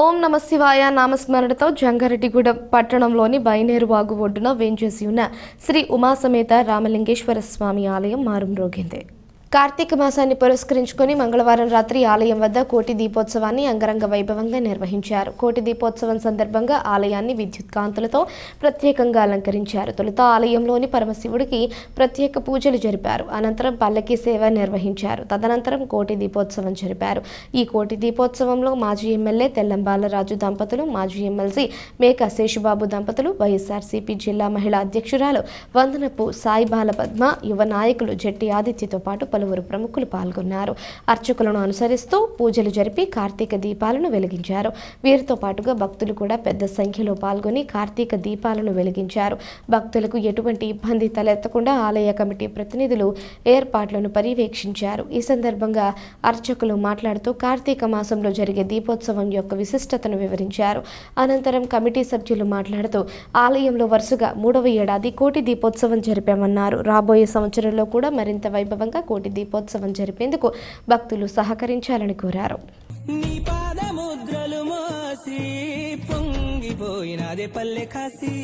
ఓం నమ శివాయ నామస్మరణతో జంగారెడ్డిగూడెం పట్టణంలోని బైనేరు వాగు ఒడ్డున వేంచేసి ఉన్న శ్రీ ఉమాసమేత రామలింగేశ్వర స్వామి ఆలయం మారుమ్రోగింది. కార్తీక మాసాన్ని పురస్కరించుకొని మంగళవారం రాత్రి ఆలయం వద్ద కోటి దీపోత్సవాన్ని అంగరంగ వైభవంగా నిర్వహించారు. కోటి దీపోత్సవం సందర్భంగా ఆలయాన్ని విద్యుత్ కాంతులతో ప్రత్యేకంగా అలంకరించారు. తొలుత ఆలయంలోని పరమశివుడికి ప్రత్యేక పూజలు జరిపారు. అనంతరం పల్లకి సేవ నిర్వహించారు. తదనంతరం కోటి దీపోత్సవం జరిపారు. ఈ కోటి దీపోత్సవంలో మాజీ ఎమ్మెల్యే తెల్లంబాలరాజు దంపతులు మాజీ ఎమ్మెల్సీ మేక శేషుబాబు దంపతులు వైఎస్ఆర్సీపీ జిల్లా మహిళా అధ్యక్షురాలు వందనపు సాయిబాల పద్మ యువ నాయకులు జట్టి ఆదిత్యతో పాటు పలువురు ప్రముఖులు పాల్గొన్నారు. అర్చకులను అనుసరిస్తూ పూజలు జరిపి కార్తీక దీపాలను వెలిగించారు. వీరితో పాటుగా భక్తులు కూడా పెద్ద సంఖ్యలో పాల్గొని కార్తీక దీపాలను వెలిగించారు. భక్తులకు ఎటువంటి ఇబ్బంది తలెత్తకుండా ఆలయ కమిటీ ప్రతినిధులు ఏర్పాట్లను పర్యవేక్షించారు. ఈ సందర్భంగా అర్చకులు మాట్లాడుతూ కార్తీక మాసంలో జరిగే దీపోత్సవం యొక్క విశిష్టతను వివరించారు. అనంతరం కమిటీ సభ్యులు మాట్లాడుతూ ఆలయంలో వరుసగా మూడవ ఏడాది కోటి దీపోత్సవం జరిపామన్నారు. రాబోయే సంవత్సరంలో కూడా మరింత వైభవంగా కోటి దీపోత్సవం జరిపేందుకు భక్తులు సహకరించాలని కోరారు. నీ పొంగిపోయినదే పల్లె కాశీ.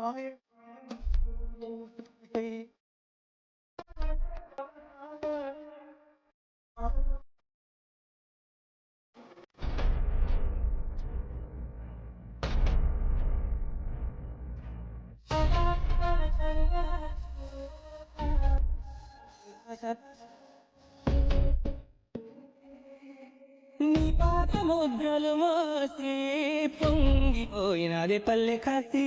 Oh, here. నీ పాదముద్రలు మోసి పొంగిపోయినది పల్లె కసి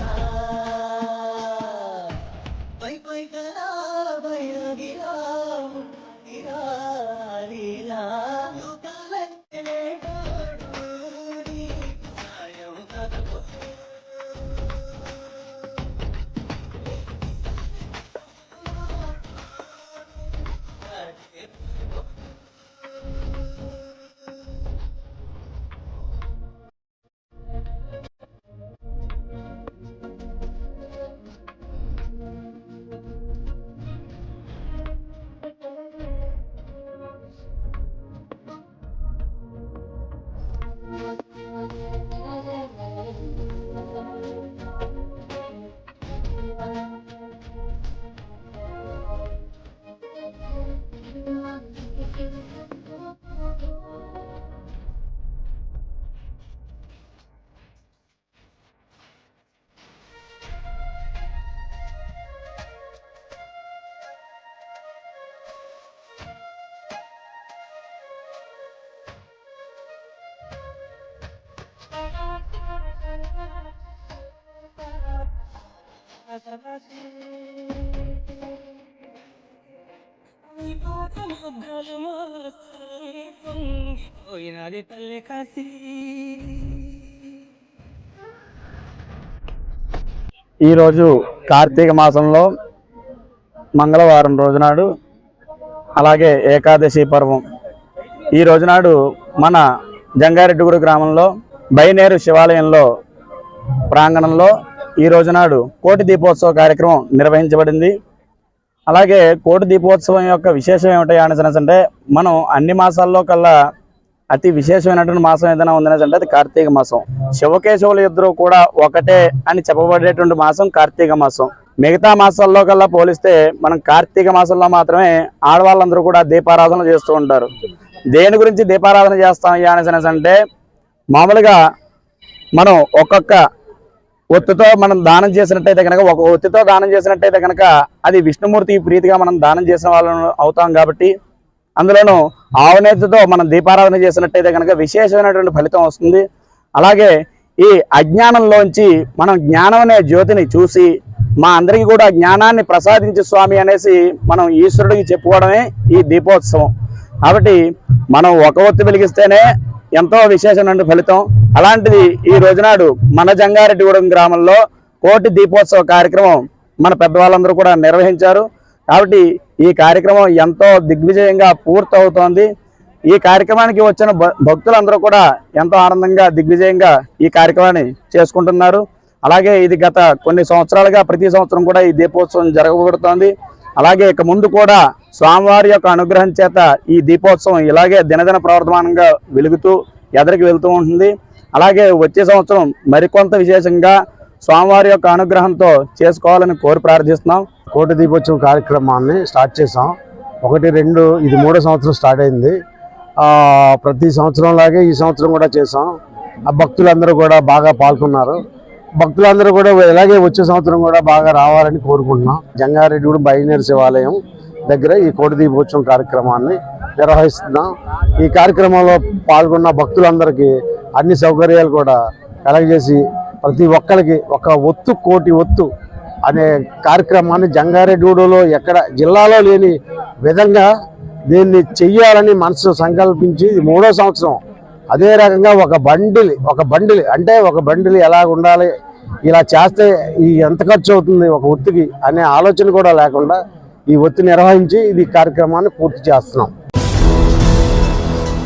పోయినది తల్లి కాసి ఈరోజు కార్తీక మాసంలో మంగళవారం రోజునాడు అలాగే ఏకాదశి పర్వం. ఈ రోజునాడు మన జంగారెడ్డిగూడు గ్రామంలో బైనేరు శివాలయంలో ప్రాంగణంలో ఈ రోజునాడు కోటి దీపోత్సవ కార్యక్రమం నిర్వహించబడింది. అలాగే కోటి దీపోత్సవం యొక్క విశేషం ఏమిటో అనేసి అంటే మనం అన్ని మాసాల్లో కల్లా అతి విశేషమైనటువంటి మాసం ఏదైనా ఉందనేసంటే అది కార్తీక మాసం. శివకేశవులు ఇద్దరు కూడా ఒకటే అని చెప్పబడేటువంటి మాసం కార్తీక మాసం. మిగతా మాసాల్లో కల్లా పోలిస్తే మనం కార్తీక మాసంలో మాత్రమే ఆడవాళ్ళందరూ కూడా దీపారాధన చేస్తూ ఉంటారు. దేని గురించి దీపారాధన చేస్తాం అయ్యా అనేసి అంటే మామూలుగా మనం ఒక్కొక్క ఒత్తితో మనం దానం చేసినట్టయితే కనుక ఒక ఒత్తితో దానం చేసినట్టయితే కనుక అది విష్ణుమూర్తి ప్రీతిగా మనం దానం చేసిన వాళ్ళను అవుతాం కాబట్టి అందులోనూ ఆవునేతితో మనం దీపారాధన చేసినట్టయితే కనుక విశేషమైనటువంటి ఫలితం వస్తుంది. అలాగే ఈ అజ్ఞానంలోంచి మనం జ్ఞానం అనే జ్యోతిని చూసి మా అందరికీ కూడా జ్ఞానాన్ని ప్రసాదించి స్వామి అనేసి మనం ఈశ్వరుడికి చెప్పుకోవడమే ఈ దీపోత్సవం. కాబట్టి మనం ఒక ఒత్తి వెలిగిస్తేనే ఎంతో విశేషమైన ఫలితం. అలాంటిది ఈ రోజునాడు మన జంగారెడ్డిగూడెం గ్రామంలో కోటి దీపోత్సవ కార్యక్రమం మన పెద్దవాళ్ళందరూ కూడా నిర్వహించారు. కాబట్టి ఈ కార్యక్రమం ఎంతో దిగ్విజయంగా పూర్తవుతోంది. ఈ కార్యక్రమానికి వచ్చిన భక్తులందరూ కూడా ఎంతో ఆనందంగా దిగ్విజయంగా ఈ కార్యక్రమాన్ని చేసుకుంటున్నారు. అలాగే ఇది గత కొన్ని సంవత్సరాలుగా ప్రతి సంవత్సరం కూడా ఈ దీపోత్సవం జరగబడుతోంది. అలాగే ఇక ముందు కూడా స్వామివారి యొక్క అనుగ్రహం చేత ఈ దీపోత్సవం ఇలాగే దినదిన ప్రవర్తమానంగా వెలుగుతూ ఎదరికి వెళ్తూ ఉంటుంది. అలాగే వచ్చే సంవత్సరం మరికొంత విశేషంగా స్వామివారి యొక్క అనుగ్రహంతో చేసుకోవాలని కోరి ప్రార్థిస్తున్నాం. కోటి దీపోత్సవం కార్యక్రమాన్ని స్టార్ట్ చేసాం ఒకటి రెండు ఇది మూడో సంవత్సరం స్టార్ట్ అయింది. ప్రతి సంవత్సరం లాగే ఈ సంవత్సరం కూడా చేసాం ఆ భక్తులందరూ కూడా బాగా పాల్గొన్నారు. భక్తులందరూ కూడా ఇలాగే వచ్చే సంవత్సరం కూడా బాగా రావాలని కోరుకుంటున్నాం. జంగారెడ్డి కూడా బైనేరు శివాలయం. దగ్గర ఈ కోటి దీపోత్సవం కార్యక్రమాన్ని నిర్వహిస్తున్నాం. ఈ కార్యక్రమంలో పాల్గొన్న భక్తులందరికీ అన్ని సౌకర్యాలు కూడా కలగజేసి ప్రతి ఒక్కరికి ఒక ఒత్తు కోటి ఒత్తు అనే కార్యక్రమాన్ని జంగారెడ్డిగూడలో ఎక్కడ జిల్లాలో లేని విధంగా దీన్ని చెయ్యాలని మనసు సంకల్పించి ఇది మూడో సంవత్సరం. అదే రకంగా ఒక బండిలి ఒక బండిలి అంటే ఒక బండిలి ఎలా ఉండాలి ఇలా చేస్తే ఈ ఎంత ఖర్చు అవుతుంది ఒక ఒత్తికి అనే ఆలోచన కూడా లేకుండా ఈ ఒత్తిడి నిర్వహించి ఇది కార్యక్రమాన్ని పూర్తి చేస్తున్నాం.